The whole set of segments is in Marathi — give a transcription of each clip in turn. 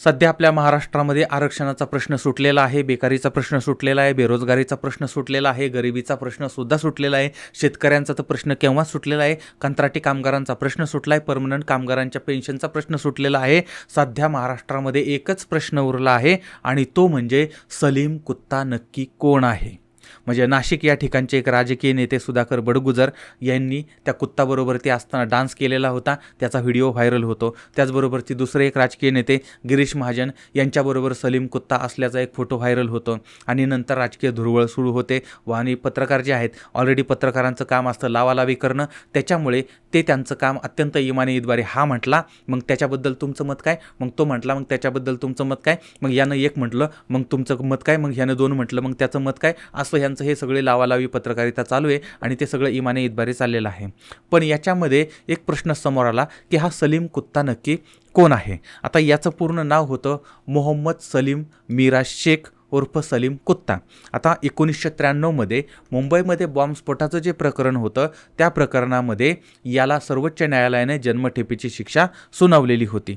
सध्या आपल्या महाराष्ट्रामध्ये आरक्षणाचा प्रश्न सुटलेला आहे बेकारीचा प्रश्न सुटलेला आहे बेरोजगारीचा प्रश्न सुटलेला आहे गरिबीचा प्रश्न सुद्धा सुटलेला आहे शेतकऱ्यांचा तर प्रश्न केव्हा सुटलेला आहे? कंत्राटी कामगारांचा प्रश्न सुटला आहे परमनंट कामगारांच्या पेन्शनचा प्रश्न सुटलेला आहे. सध्या महाराष्ट्रामध्ये एकच प्रश्न उरला आहे आणि तो म्हणजे सलीम कुत्ता नक्की कोण आहे? म्हणजे नाशिक या ठिकाणचे एक राजकीय नेते सुधाकर बडगुजर यांनी त्या कुत्ताबरोबर ते असताना डान्स केलेला होता. त्याचा व्हिडिओ व्हायरल होतो. त्याचबरोबर ती दुसरे एक राजकीय नेते गिरीश महाजन यांच्याबरोबर सलीम कुत्ता असल्याचा एक फोटो व्हायरल होतो. आणि नंतर राजकीय धुरवळ सुरू होते. व आणि पत्रकार जे आहेत ऑलरेडी पत्रकारांचं काम असतं लावालावी करणं. त्याच्यामुळे ते त्यांचं काम अत्यंत इमानी इद्वारे हा म्हटला. मग त्याच्याबद्दल तुमचं मत काय? मग तो म्हटला मग त्याच्याबद्दल तुमचं मत काय? मग यानं एक म्हटलं मग तुमचं मत काय? मग ह्यानं दोन म्हटलं मग त्याचं मत काय? असं ह्यांचं हे सगळे लावालावी पत्रकारिता चालू आहे आणि ते सगळं इमाने इतबारे चाललेलं आहे. पण याच्यामध्ये एक प्रश्न समोर आला की हा सलीम कुत्ता नक्की कोण आहे? आता याचं पूर्ण नाव होतं मोहम्मद सलीम मीरा शेख उर्फ सलीम कुत्ता. आता एकोणीसशे त्र्याण्णवमध्ये मुंबईमध्ये बॉम्बस्फोटाचं जे प्रकरण होतं त्या प्रकरणामध्ये याला सर्वोच्च न्यायालयाने जन्मठेपेची शिक्षा सुनावलेली होती.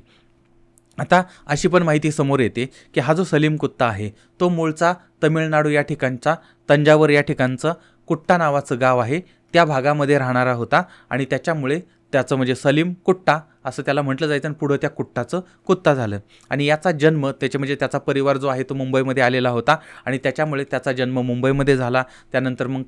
आता अशी पण माहिती समोर येते की हा जो सलीम कुत्ता आहे तो मूळचा तमिळनाडू या ठिकाणचा तंजावर या ठिकाणचं कुट्टा नावाचं गाव आहे. त्या भागामध्ये राहणारा होता आणि त्याच्यामुळे त्याचं म्हणजे सलीम कुट्टा असं त्याला म्हटलं जायचं आणि पुढं त्या कुट्टाचं कुत्ता झालं. आणि याचा जन्म त्याचे म्हणजे त्याचा परिवार जो आहे तो मुंबईमध्ये आलेला होता आणि त्याच्यामुळे त्याचा जन्म मुंबईमध्ये झाला. त्यानंतर मग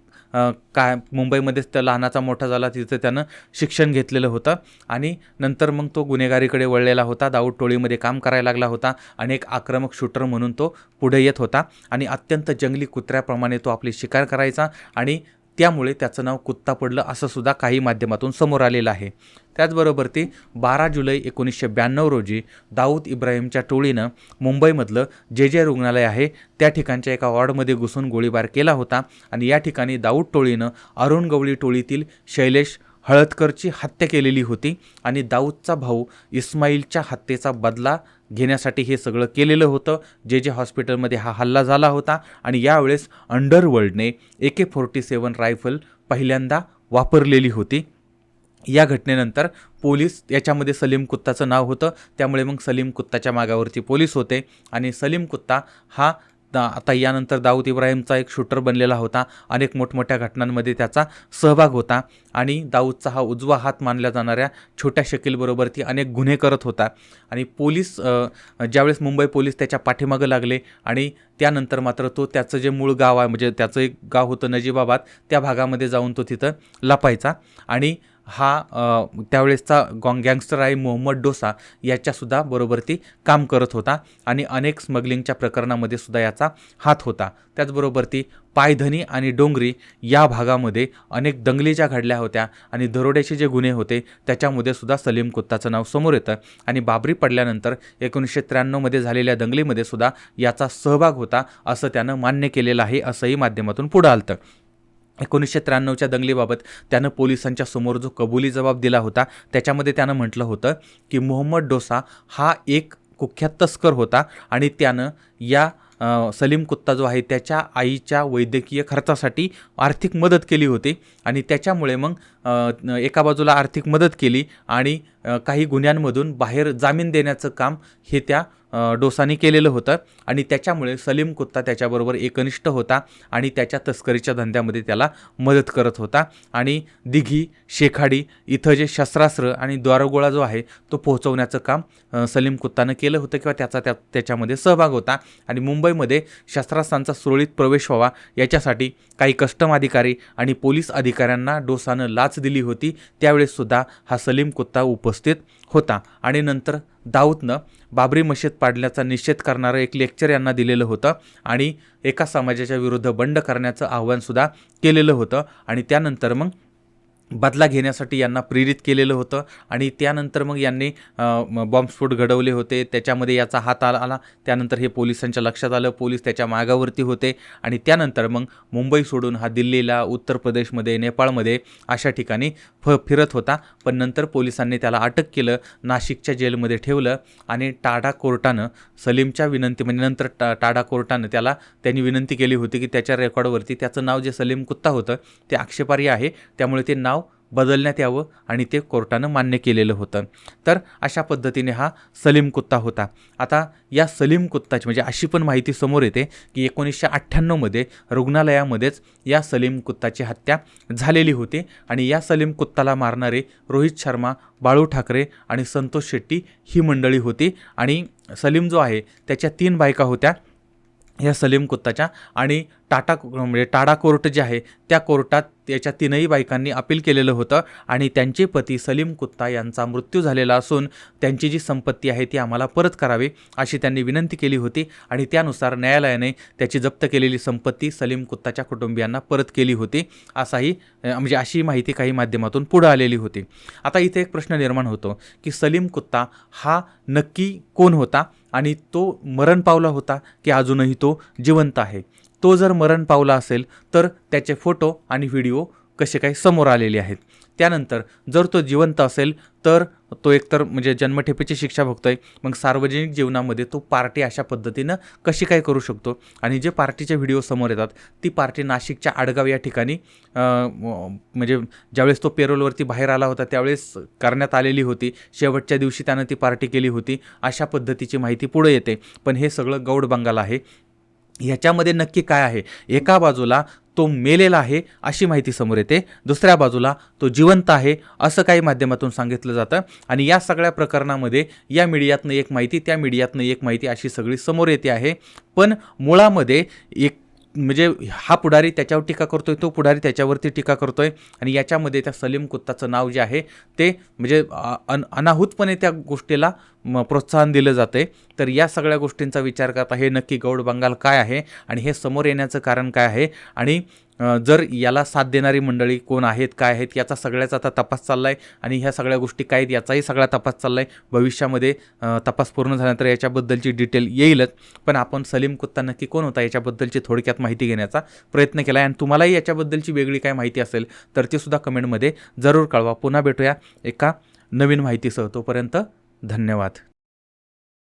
काय मुंबईमध्येच त्या लहानाचा मोठा झाला तिथं त्यानं शिक्षण घेतलेलं होतं. आणि नंतर मग तो गुन्हेगारीकडे वळलेला होता दाऊद टोळीमध्ये काम करायला लागला होता आणि एक आक्रमक शूटर म्हणून तो पुढे येत होता. आणि अत्यंत जंगली कुत्र्याप्रमाणे तो आपली शिकार करायचा आणि त्यामुळे त्याचं नाव कुत्ता पडलं असं सुद्धा काही माध्यमातून समोर आलेलं आहे. त्याचबरोबर ते बारा जुलै एकोणीसशे ब्याण्णव रोजी दाऊद इब्राहिमच्या टोळीनं मुंबईमधलं जे जे रुग्णालय आहे त्या ठिकाणच्या एका वॉर्डमध्ये घुसून गोळीबार केला होता आणि या ठिकाणी दाऊद टोळीनं अरुण गवळी टोळीतील शैलेश हळदकरची हत्या केलेली होती आणि दाऊदचा भाऊ इस्माईलच्या हत्येचा बदला घेण्यासाठी हे सगळं केलेलं होतं. जे जे हॉस्पिटलमध्ये हा हल्ला झाला होता आणि यावेळेस अंडरवर्ल्डने ए के फोर्टी सेवन रायफल पहिल्यांदा वापरलेली होती. या घटनेनंतर पोलीस याच्यामध्ये सलीम कुत्ताचं नाव होतं. त्यामुळे मग सलीम कुत्ताच्या मागावरती पोलीस होते आणि सलीम कुत्ता हा दा आता यानंतर दाऊद इब्राहिमचा एक शूटर बनलेला होता. अनेक मोठमोठ्या घटनांमध्ये त्याचा सहभाग होता. आणि दाऊदचा हा उजवा हात मानल्या जाणाऱ्या छोट्या शकीलबरोबर ती अनेक गुन्हे करत होता. आणि पोलीस ज्यावेळेस मुंबई पोलीस त्याच्या पाठीमागं लागले आणि त्यानंतर मात्र तो त्याचं जे मूळ गाव आहे म्हणजे त्याचं एक गाव होतं नजीबाबाद त्या भागामध्ये जाऊन तो तिथं लपायचा. आणि हा त्यावेळेसचा गॉंग गँगस्टर आहे मोहम्मद डोसा याच्यासुद्धा बरोबर ती काम करत होता आणि अनेक स्मगलिंगच्या प्रकरणामध्ये सुद्धा याचा हात होता. त्याचबरोबर ती पायधनी आणि डोंगरी या भागामध्ये अनेक दंगलीच्या घडल्या होत्या आणि दरोड्याचे जे गुन्हे होते त्याच्यामध्ये सुद्धा सलीम कुत्ताचं नाव समोर येतं आणि बाबरी पडल्यानंतर एकोणीसशे त्र्याण्णवमध्ये झालेल्या दंगलीमध्ये सुद्धा याचा सहभाग होता असं त्यानं मान्य केलेलं आहे असंही माध्यमातून पुढं आलतं. एकोणीसशे त्र्याण्णवच्या दंगलीबाबत त्यानं पोलिसांच्या समोर जो कबुली जबाब दिला होता त्याच्यामध्ये त्यानं म्हटलं होतं की मोहम्मद डोसा हा एक कुख्यात तस्कर होता आणि त्यानं या सलीम कुत्ता जो आहे त्याच्या आईच्या वैद्यकीय खर्चासाठी आर्थिक मदत केली होती आणि त्याच्यामुळे मग एका बाजूला आर्थिक मदत केली आणि काही गुन्ह्यांमधून बाहेर जामीन देण्याचं काम हे त्या डोसानी केलेलं होतं आणि त्याच्यामुळे सलीम कुत्ता त्याच्याबरोबर एकनिष्ठ होता आणि त्याच्या तस्करीच्या धंद्यामध्ये त्याला मदत करत होता. आणि दिघी शेखाडी इथं जे शस्त्रास्त्र आणि द्वारगोळा जो आहे तो पोहोचवण्याचं काम सलीम कुत्तानं केलं होतं किंवा त्याचा त्या त्याच्यामध्ये सहभाग होता. आणि मुंबईमध्ये शस्त्रास्त्रांचा सुरळीत प्रवेश व्हावा याच्यासाठी काही कस्टम अधिकारी आणि पोलीस अधिकाऱ्यांना डोसानं लाच दिली होती. त्यावेळेससुद्धा हा सलीम कुत्ता उपस्थित होता. आणि नंतर दाऊदनं बाबरी मशीद पाडल्याचा निषेध करणारं एक लेक्चर यांना दिलेलं होतं आणि एका समाजाच्या विरुद्ध बंड करण्याचं आव्हानसुद्धा केलेलं होतं आणि त्यानंतर मग बदला घेण्यासाठी यांना प्रेरित केलेलं होतं आणि त्यानंतर मग यांनी बॉम्बस्फोट घडवले होते. त्याच्यामध्ये याचा हात आला आला. त्यानंतर हे पोलिसांच्या लक्षात आलं. पोलीस त्याच्या मागावरती होते आणि त्यानंतर मग मुंबई सोडून हा दिल्लीला उत्तर प्रदेशमध्ये नेपाळमध्ये अशा ठिकाणी फ फिरत होता. पण नंतर पोलिसांनी त्याला अटक केलं नाशिकच्या जेलमध्ये ठेवलं आणि टाडा कोर्टानं सलीमच्या विनंती म्हणजे नंतर टा टाडा कोर्टानं त्याला त्यांनी विनंती केली होती की त्याच्या रेकॉर्डवरती त्याचं नाव जे सलीम कुत्ता होतं ते आक्षेपार्ह आहे. त्यामुळे ते नाव बदलण्यात यावं आणि ते कोर्टानं मान्य केलेलं होतं. तर अशा पद्धतीने हा सलीम कुत्ता होता. आता या सलीम कुत्ताची म्हणजे अशी पण माहिती समोर येते की एकोणीसशे अठ्ठ्याण्णवमध्ये रुग्णालयामध्येच या सलीम कुत्ताची हत्या झालेली होती आणि या सलीम कुत्ताला मारणारे रोहित शर्मा बाळू ठाकरे आणि संतोष शेट्टी ही मंडळी होती आणि सलीम जो आहे त्याच्या तीन बायका होत्या या सलीम कुत्ताच्या आणि टाटा म्हणजे टाडा कोर्ट जे आहे त्या कोर्टात त्याच्या तीनही बायकांनी अपील केलेलं होतं आणि त्यांचे पती सलीम कुत्ता यांचा मृत्यू झालेला असून त्यांची जी संपत्ती आहे ती आम्हाला परत करावी अशी त्यांनी विनंती केली होती आणि त्यानुसार न्यायालयाने त्याची जप्त केलेली संपत्ती सलीम कुत्ताच्या कुटुंबियांना परत केली होती असाही म्हणजे अशी माहिती काही माध्यमातून पुढं आलेली होती. आता इथे एक प्रश्न निर्माण होतो की सलीम कुत्ता हा नक्की कोण होता आणि तो मरण पावला होता की अजूनही तो जिवंत आहे? तो जर मरण पावला असेल तर त्याचे फोटो आणि व्हिडिओ कसे काय समोर आलेले आहेत? त्यानंतर जर तो जिवंत असेल तर तो एकतर म्हणजे जन्मठेपेची शिक्षा भोगतोय मग सार्वजनिक जीवनामध्ये तो पार्टी अशा पद्धतीनं कशी काय करू शकतो? आणि जे पार्टीचे व्हिडिओ समोर येतात ती पार्टी नाशिकच्या आडगाव या ठिकाणी म्हणजे ज्यावेळेस तो पेरोलवरती बाहेर आला होता त्यावेळेस करण्यात आलेली होती. शेवटच्या दिवशी त्यानं ती पार्टी केली होती. अशा पद्धतीची माहिती पुढे येते. पण हे सगळं गौड बंगाल आहे. ह्याच्यामध्ये नक्की काय आहे? एका बाजूला तो मेलेला आहे अशी माहिती समोर येते. दुसऱ्या बाजूला तो जिवंत आहे असं काही माध्यमातून सांगितलं जातं. आणि या सगळ्या प्रकरणामध्ये या मीडियातनं एक माहिती त्या मीडियातनं एक माहिती अशी सगळी समोर येते आहे. पण मुळामध्ये एक म्हणजे हा पुढारी त्याच्यावर टीका करतोय तो पुढारी त्याच्यावरती टीका करतोय. आणि याच्यामध्ये त्या सलीम कुत्ताचं नाव जे आहे ते म्हणजे अन अनाहूतपणे त्या गोष्टीला म- प्रोत्साहन दिलं जाते. तर या सगळ्या गोष्टींचा विचार करता हे नक्की गौड बंगाल काय आहे आणि हे समोर येण्याचं कारण काय आहे आणि जर याला साथ देणारी मंडळी कोण आहेत काय आहेत याचा सगळ्याचा आता तपास चालला आहे आणि ह्या सगळ्या गोष्टी काय आहेत याचाही सगळा तपास चालला आहे भविष्यामध्ये तपास पूर्ण झाल्यानंतर याच्याबद्दलची डिटेल येईलच. पण आपण सलीम कुत्ता नक्की कोण होता याच्याबद्दलची थोडक्यात माहिती घेण्याचा प्रयत्न केला आहे आणि तुम्हालाही याच्याबद्दलची वेगळी काय माहिती असेल तर ती सुद्धा कमेंटमध्ये जरूर कळवा. पुन्हा भेटूया एका नवीन माहितीसह. तोपर्यंत धन्यवाद.